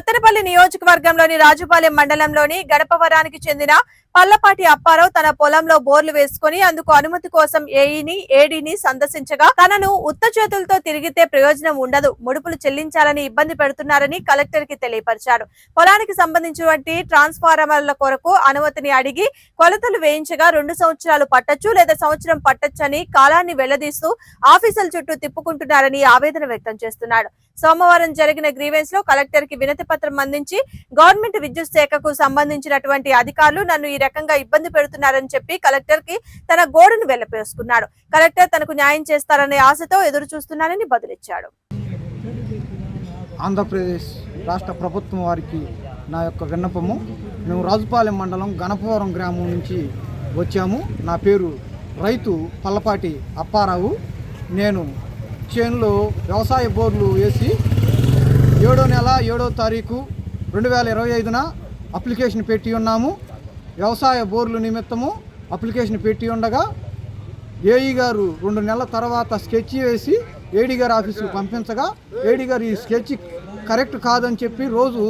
సత్తెనపల్లి నియోజకవర్గంలోని రాజుపాలెం మండలంలోని గడపవరానికి చెందిన పల్లపాటి అప్పారావు తన పొలంలో బోర్లు వేసుకుని అందుకు అనుమతి కోసం ఏఈని ఏడీని సందర్శించగా తనను ఉత్త చేతులతో తిరిగితే ప్రయోజనం ఉండదు. ముడుపులు చెల్లించాలని ఇబ్బంది పెడుతున్నారని కలెక్టర్కి తెలియపరిచారు. పొలానికి సంబంధించినటువంటి ట్రాన్స్ఫార్మర్ల కొరకు అనుమతిని అడిగి కొలతలు వేయించగా రెండు సంవత్సరాలు పట్టొచ్చు లేదా సంవత్సరం పట్టొచ్చని కాలాన్ని వెళ్ళదీస్తూ ఆఫీసుల చుట్టూ తిప్పుకుంటున్నారని ఆవేదన వ్యక్తం చేస్తున్నాడు. సోమవారం జరిగిన గ్రీవెన్స్లో కలెక్టర్కి వినతి పత్రం అందించి గవర్నమెంట్ విద్యుత్ శాఖకు సంబంధించినటువంటి అధికారులు నన్ను ఈ రకంగా ఇబ్బంది పెడుతున్నారని చెప్పి కలెక్టర్కి తన గోడును వెళ్ళపేసుకున్నాడు కలెక్టర్ తనకు న్యాయం చేస్తారనే ఆశతో ఎదురు చూస్తున్నానని బదులిచ్చాడు. ఆంధ్రప్రదేశ్ రాష్ట్ర ప్రభుత్వం వారికి నా యొక్క విన్నపము మేము రాజుపాలెం మండలం గణపవరం గ్రామం నుంచి వచ్చాము. నా పేరు రైతు పల్లపాటి అప్పారావు. నేను చేనులో వ్యవసాయ బోర్లు వేసి ఏడో నెల ఏడో తారీఖు రెండు వేల ఇరవై ఐదున అప్లికేషన్ పెట్టి ఉన్నాము. వ్యవసాయ బోర్లు నిమిత్తము అప్లికేషన్ పెట్టి ఉండగా ఏఈ గారు రెండు నెలల తర్వాత స్కెచ్ వేసి ఏడీ గారు ఆఫీసుకు పంపించగా ఏడీ గారు ఈ స్కెచ్ కరెక్ట్ కాదని చెప్పి రోజు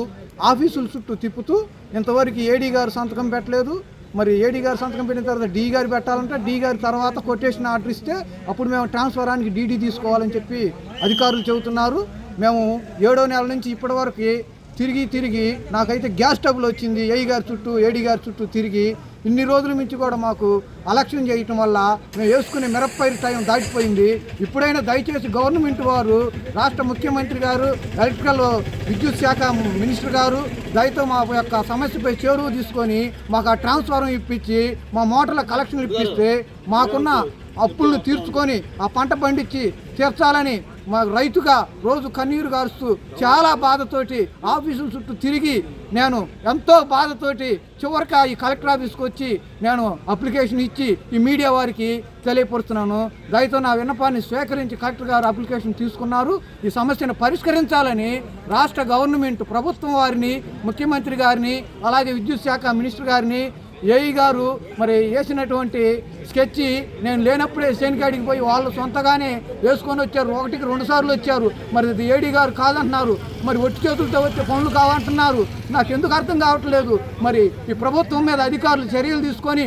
ఆఫీసుల చుట్టూ తిప్పుతూ ఇంతవరకు ఏడీ గారు సంతకం పెట్టలేదు. మరి ఏడీ గారు సంతకం పెట్టిన తర్వాత డి గారు పెట్టాలంటే డి గారి తర్వాత కొటేషన్ ఆర్డర్ ఇస్తే అప్పుడు మేము ట్రాన్స్ఫరానికి డీడీ తీసుకోవాలని చెప్పి అధికారులు చెబుతున్నారు. మేము ఏడో నెల నుంచి ఇప్పటి వరకు తిరిగి తిరిగి నాకైతే గ్యాస్ ట్రబుల్ వచ్చింది. ఏఈ గారి చుట్టూ ఏడీ గారి చుట్టూ తిరిగి ఇన్ని రోజుల నుంచి కూడా మాకు అలక్ష్యం చేయటం వల్ల మేము వేసుకునే మిరప్పైరు టైం దాటిపోయింది. ఇప్పుడైనా దయచేసి గవర్నమెంట్ వారు రాష్ట్ర ముఖ్యమంత్రి గారు ఎలక్ట్రికల్ విద్యుత్ శాఖ మినిస్టర్ గారు దయతో మా యొక్క సమస్యపై చేరువ తీసుకొని మాకు ఆ ట్రాన్స్ఫారం ఇప్పించి మా మోటార్ల కలెక్షన్ ఇప్పిస్తే మాకున్న అప్పులను తీర్చుకొని ఆ పంట పండించి తీర్చాలని మా రైతుగా రోజు కన్నీరు గారుస్తూ చాలా బాధతోటి ఆఫీసుల చుట్టూ తిరిగి నేను ఎంతో బాధతోటి చివరికి ఈ కలెక్టర్ ఆఫీస్కి వచ్చి నేను అప్లికేషన్ ఇచ్చి ఈ మీడియా వారికి తెలియపరుస్తున్నాను. దయతో నా విన్నపాన్ని స్వీకరించి కలెక్టర్ గారు అప్లికేషన్ తీసుకున్నారు. ఈ సమస్యను పరిష్కరించాలని రాష్ట్ర గవర్నమెంట్ ప్రభుత్వం వారిని ముఖ్యమంత్రి గారిని అలాగే విద్యుత్ శాఖ మినిస్టర్ గారిని ఏఈ గారు మరి వేసినటువంటి స్కెచ్ నేను లేనప్పుడే సేనికాడికి పోయి వాళ్ళు సొంతగానే వేసుకొని వచ్చారు. ఒకటికి రెండు సార్లు వచ్చారు. మరి ఇది ఏడీ గారు కాదంటున్నారు. మరి ఒట్టి చేతులతో వచ్చే పనులు కావంటున్నారు. నాకు ఎందుకు అర్థం కావట్లేదు. మరి ఈ ప్రభుత్వం మీద అధికారులు చర్యలు తీసుకొని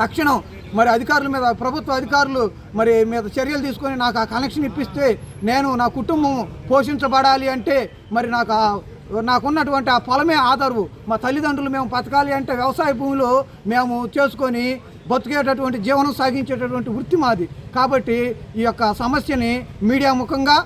తక్షణం మరి అధికారుల మీద ప్రభుత్వ అధికారులు మరి మీద చర్యలు తీసుకొని నాకు ఆ కనెక్షన్ ఇప్పిస్తే నేను నా కుటుంబం పోషించబడాలి అంటే మరి నాకు ఆ నాకున్నటువంటి ఆ పొలమే ఆధారు మా తల్లిదండ్రులు మేము బతకాలి అంటే వ్యవసాయ భూమిలో మేము చేసుకొని బతికేటటువంటి జీవనం సాగించేటటువంటి వృత్తి మాది. కాబట్టి ఈ యొక్క సమస్యని మీడియా ముఖంగా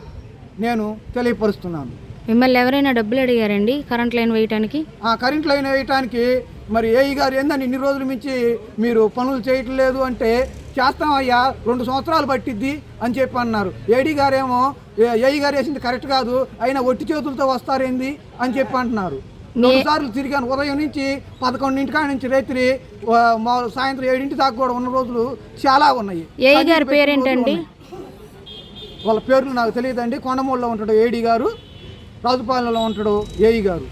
నేను తెలియపరుస్తున్నాను. మిమ్మల్ని ఎవరైనా డబ్బులు అడిగారండి? కరెంట్ లైన్ వేయటానికి? ఆ కరెంట్ లైన్ వేయటానికి మరి ఏఈ గారు ఏందని ఇన్ని రోజుల నుంచి మీరు పనులు చేయటం లేదు అంటే చేస్తామయ్యా రెండు సంవత్సరాలు పట్టిద్ది అని చెప్పి అన్నారు. ఏడీ గారేమో "ఏ- ఏఈ గారు వేసింది కరెక్ట్ కాదు అయినా ఒట్టి చేతులతో వస్తారేంది అని చెప్పి అంటున్నారు. రెండు సార్లు తిరిగాను. ఉదయం నుంచి పదకొండింటి కాడ నుంచి రాత్రి సాయంత్రం ఏడింటి దాకా కూడా ఉన్న రోజులు చాలా ఉన్నాయి. గారి పేరేంటండి? వాళ్ళ పేర్లు నాకు తెలియదండి. కొండమూడులో ఉంటాడు ఏడీ గారు రాజుపాలెంలో ఉంటాడు ఏఈ గారు.